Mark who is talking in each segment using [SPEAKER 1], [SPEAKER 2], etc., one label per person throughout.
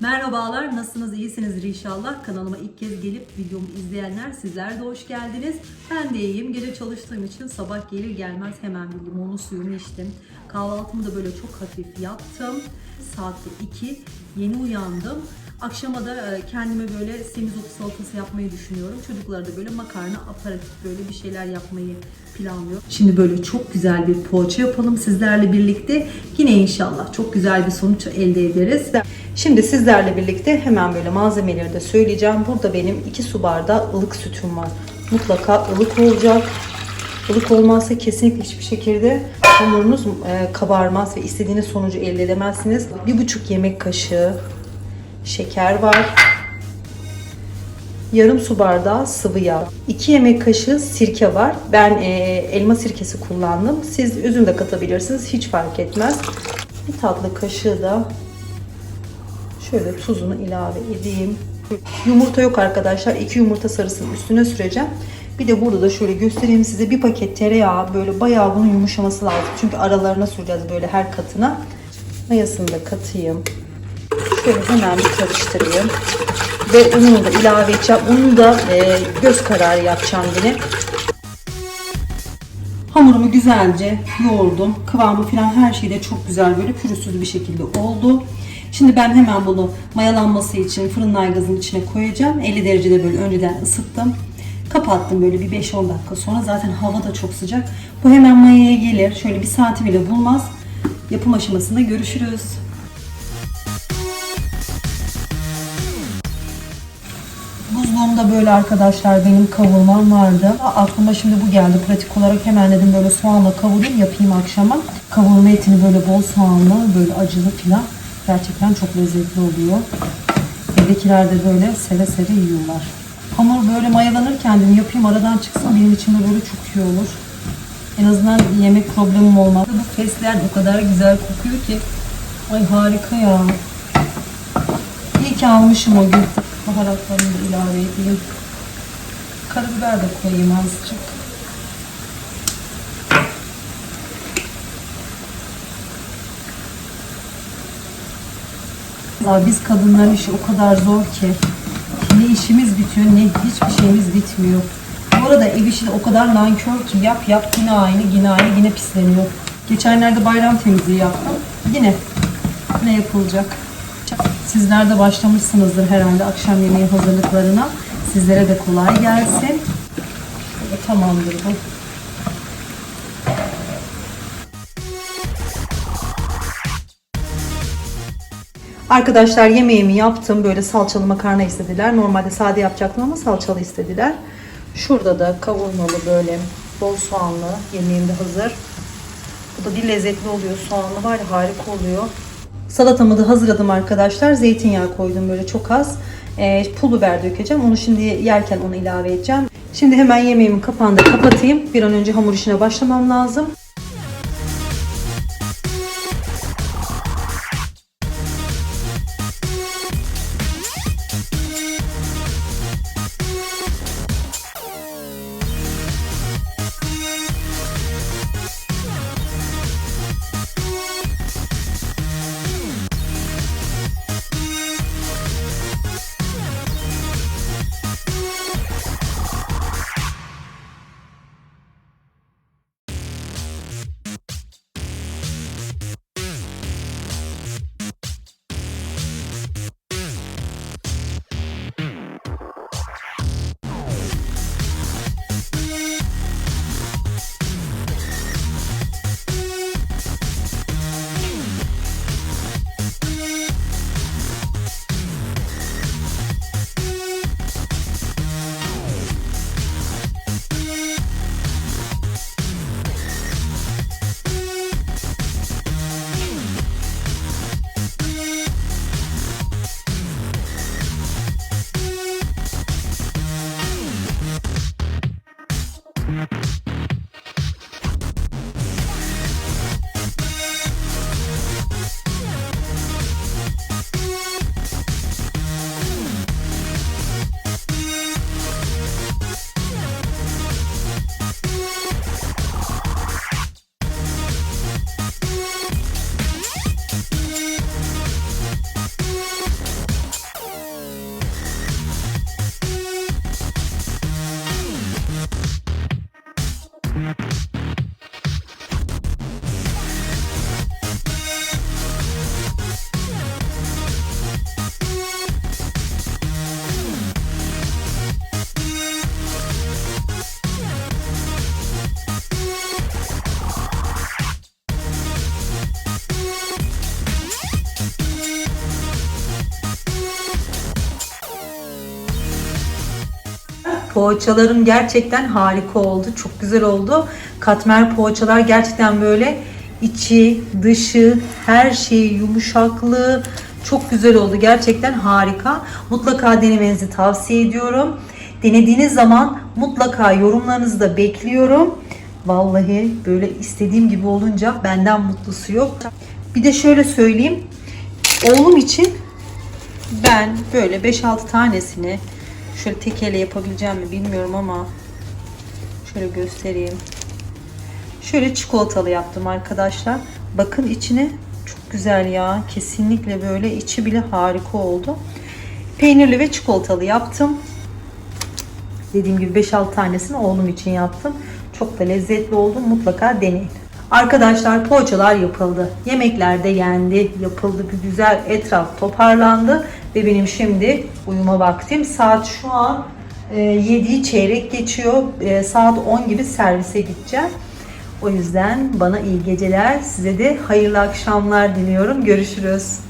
[SPEAKER 1] Merhabalar, nasılsınız? İyisinizdir inşallah. Kanalıma ilk kez gelip videomu izleyenler sizler de hoş geldiniz. Ben de iyiyim. Gece çalıştığım için sabah gelir gelmez hemen bir limonlu suyumu içtim. Kahvaltımı da böyle çok hafif yaptım. Saat de 2. Yeni uyandım. Akşama da e, kendime böyle semizotu salatası yapmayı düşünüyorum. Çocuklara da böyle makarna, aparatif böyle bir şeyler yapmayı planlıyorum. Şimdi böyle çok güzel bir poğaça yapalım sizlerle birlikte. Yine inşallah çok güzel bir sonuç elde ederiz. Şimdi sizlerle birlikte hemen böyle malzemeleri de söyleyeceğim. Burada benim 2 su bardağı ılık sütüm var. Mutlaka ılık olacak. Ilık olmazsa kesinlikle hiçbir şekilde hamurunuz e, kabarmaz ve istediğiniz sonucu elde edemezsiniz. Bir buçuk yemek kaşığı şeker var. Yarım su bardağı sıvı yağ. 2 yemek kaşığı sirke var. Ben e, elma sirkesi kullandım. Siz üzüm de katabilirsiniz. Hiç fark etmez. Bir tatlı kaşığı da şöyle tuzunu ilave edeyim. Yumurta yok arkadaşlar. 2 yumurta sarısını üstüne süreceğim. Bir de burada da şöyle göstereyim size bir paket tereyağı böyle bayağı bunun yumuşaması lazım. Çünkü aralarına süreceğiz böyle her katına. Mayasını da katayım. Şöyle hemen bir karıştırayım. Ve ununu da ilave edeceğim. Unu da e, göz kararı yapacağım yine. Hamurumu güzelce yoğurdum. Kıvamı falan her şey de çok güzel böyle pürüzsüz bir şekilde oldu. Şimdi ben hemen bunu mayalanması için fırın aygazın içine koyacağım. 50 derecede böyle önceden ısıttım. Kapattım böyle bir 5-10 dakika sonra. Zaten hava da çok sıcak. Bu hemen mayaya gelir. Şöyle bir saati bile bulmaz. Yapım aşamasında görüşürüz. Buzluğumda böyle arkadaşlar benim kavurmam vardı. Aklıma şimdi bu geldi. Pratik olarak hemen dedim böyle soğanla kavurayım yapayım akşama. Kavurma etini böyle bol soğanlı, böyle acılı filan. Gerçekten çok lezzetli oluyor. Evdekiler de böyle seve seve yiyorlar. Hamur böyle mayalanırken dedim yapayım aradan çıksın benim için de böyle çok iyi olur. En azından yemek problemim olmaz. Bu fesleğen o kadar güzel kokuyor ki. Ay harika ya. İyi ki almışım o gün. Baharatlarını da ilave edeyim. Karabiber de koyayım azıcık. Ya biz kadınların işi o kadar zor ki ne işimiz bitiyor ne hiçbir şeyimiz bitmiyor. Bu arada ev işi de o kadar nankör ki yap yap yine aynı yine aynı yine pisleniyor. Geçenlerde bayram temizliği yaptım. Yine ne yapılacak? Sizler de başlamışsınızdır herhalde akşam yemeği hazırlıklarına. Sizlere de kolay gelsin. Tamamdır bu. Arkadaşlar yemeğimi yaptım. Böyle salçalı makarna istediler. Normalde sade yapacaktım ama salçalı istediler. Şurada da kavurmalı böyle bol soğanlı yemeğim de hazır. Bu da bir lezzetli oluyor. Soğanlı var ya harika oluyor. Salatamı da hazırladım arkadaşlar. Zeytinyağı koydum böyle çok az. Ee, pul biber dökeceğim. Onu şimdi yerken onu ilave edeceğim. Şimdi hemen yemeğimin kapağını kapatayım. Bir an önce hamur işine başlamam lazım. Poğaçalarım gerçekten harika oldu. Çok güzel oldu. Katmer poğaçalar gerçekten böyle içi, dışı, her şeyi yumuşaklığı çok güzel oldu. Gerçekten harika. Mutlaka denemenizi tavsiye ediyorum. Denediğiniz zaman mutlaka yorumlarınızı da bekliyorum. Vallahi böyle istediğim gibi olunca benden mutlusu yok. Bir de şöyle söyleyeyim. Oğlum için ben böyle 5-6 tanesini şöyle tek elle yapabileceğim mi bilmiyorum ama şöyle göstereyim. Şöyle çikolatalı yaptım arkadaşlar. Bakın içine çok güzel ya. Kesinlikle böyle içi bile harika oldu. Peynirli ve çikolatalı yaptım. Dediğim gibi 5-6 tanesini oğlum için yaptım. Çok da lezzetli oldu. Mutlaka deneyin. Arkadaşlar poğaçalar yapıldı. Yemekler de yendi. Yapıldı. Bir güzel etraf toparlandı. Ve benim şimdi uyuma vaktim. Saat şu an e, 7'yi çeyrek geçiyor. E, saat 10 gibi servise gideceğim. O yüzden bana iyi geceler. Size de hayırlı akşamlar diliyorum. Görüşürüz.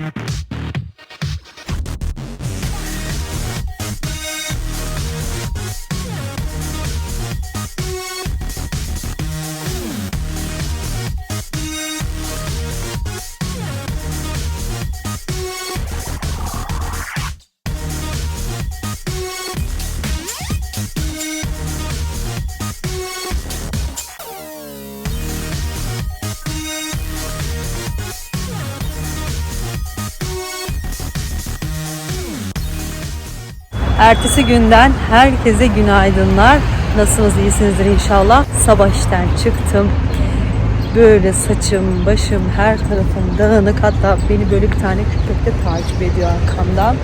[SPEAKER 1] Thank you. Ertesi günden herkese günaydınlar. Nasılsınız? İyisinizdir inşallah. Sabah işten çıktım. Böyle saçım, başım, her tarafım dağınık. Hatta beni böyle bir tane köpek de takip ediyor arkamdan.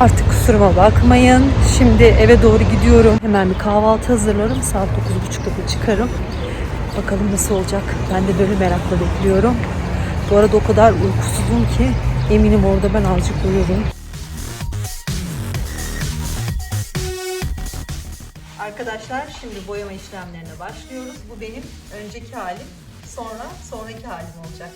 [SPEAKER 1] Artık kusuruma bakmayın. Şimdi eve doğru gidiyorum. Hemen bir kahvaltı hazırlarım. Saat 9.30'da çıkarım. Bakalım nasıl olacak. Ben de böyle merakla bekliyorum. Bu arada o kadar uykusuzum ki eminim orada ben azıcık uyurum. Arkadaşlar şimdi boyama işlemlerine başlıyoruz. Bu benim önceki halim. Sonra sonraki halim olacak.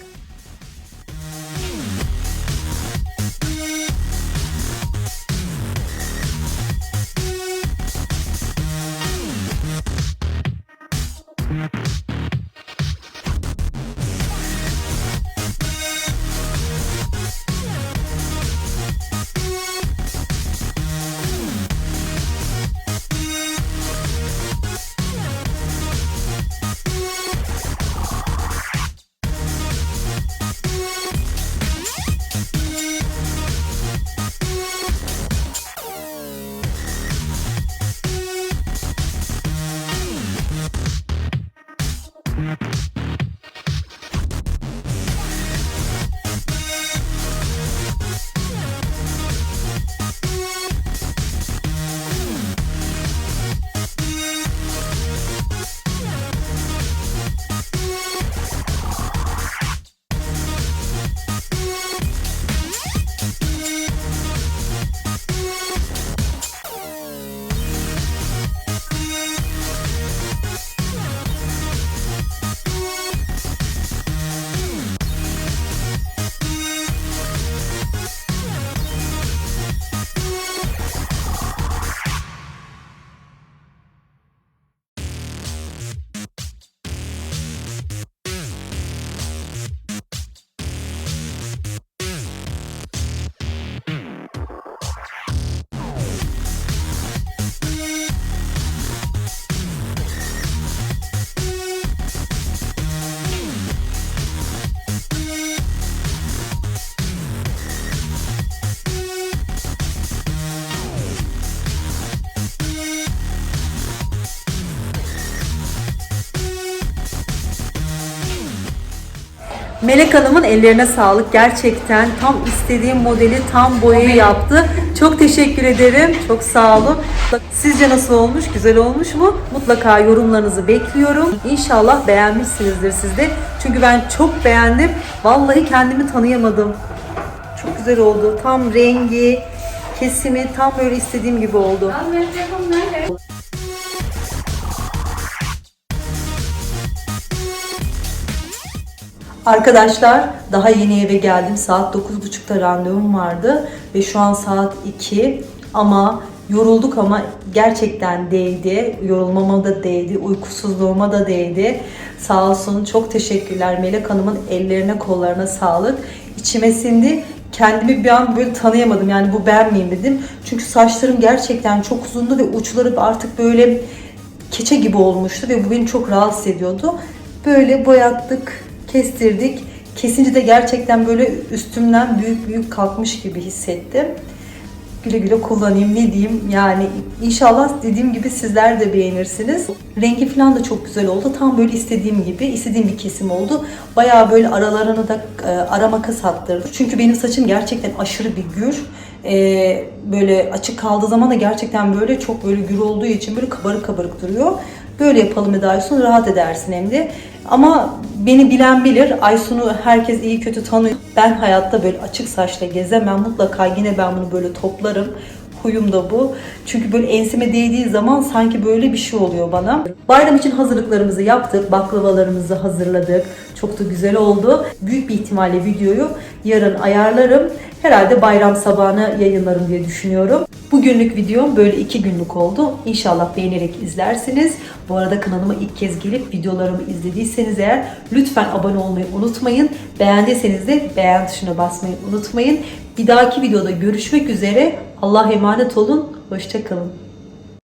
[SPEAKER 1] Melek Hanım'ın ellerine sağlık. Gerçekten tam istediğim modeli tam boyu yaptı. Çok teşekkür ederim. Çok sağ olun. Sizce nasıl olmuş? Güzel olmuş mu? Mutlaka yorumlarınızı bekliyorum. İnşallah beğenmişsinizdir siz de. Çünkü ben çok beğendim. Vallahi kendimi tanıyamadım. Çok güzel oldu. Tam rengi, kesimi tam böyle istediğim gibi oldu. Arkadaşlar daha yeni eve geldim. Saat 9.30'da randevum vardı ve şu an saat 2 ama yorulduk ama gerçekten değdi. Yorulmama da değdi, uykusuzluğuma da değdi. Sağ olsun çok teşekkürler Melek Hanım'ın ellerine kollarına sağlık. İçime sindi. Kendimi bir an böyle tanıyamadım yani bu ben miyim dedim. Çünkü saçlarım gerçekten çok uzundu ve uçları artık böyle keçe gibi olmuştu ve bu beni çok rahatsız ediyordu. Böyle boyattık, kestirdik. Kesince de gerçekten böyle üstümden büyük büyük kalkmış gibi hissettim. Güle güle kullanayım ne diyeyim yani inşallah dediğim gibi sizler de beğenirsiniz. Rengi falan da çok güzel oldu. Tam böyle istediğim gibi istediğim bir kesim oldu. Bayağı böyle aralarını da e, ara makas attırdı. Çünkü benim saçım gerçekten aşırı bir gür. E, böyle açık kaldığı zaman da gerçekten böyle çok böyle gür olduğu için böyle kabarık kabarık duruyor. Böyle yapalım Eda Aysun rahat edersin hem de. Ama beni bilen bilir. Aysun'u herkes iyi kötü tanıyor. Ben hayatta böyle açık saçla gezemem. Mutlaka yine ben bunu böyle toplarım. Huyum da bu. Çünkü böyle enseme değdiği zaman sanki böyle bir şey oluyor bana. Bayram için hazırlıklarımızı yaptık. Baklavalarımızı hazırladık. Çok da güzel oldu. Büyük bir ihtimalle videoyu yarın ayarlarım. Herhalde bayram sabahına yayınlarım diye düşünüyorum. Bugünlük videom böyle iki günlük oldu. İnşallah beğenerek izlersiniz. Bu arada kanalıma ilk kez gelip videolarımı izlediyseniz eğer lütfen abone olmayı unutmayın. Beğendiyseniz de beğen tuşuna basmayı unutmayın. Bir dahaki videoda görüşmek üzere. Allah'a emanet olun. Hoşçakalın.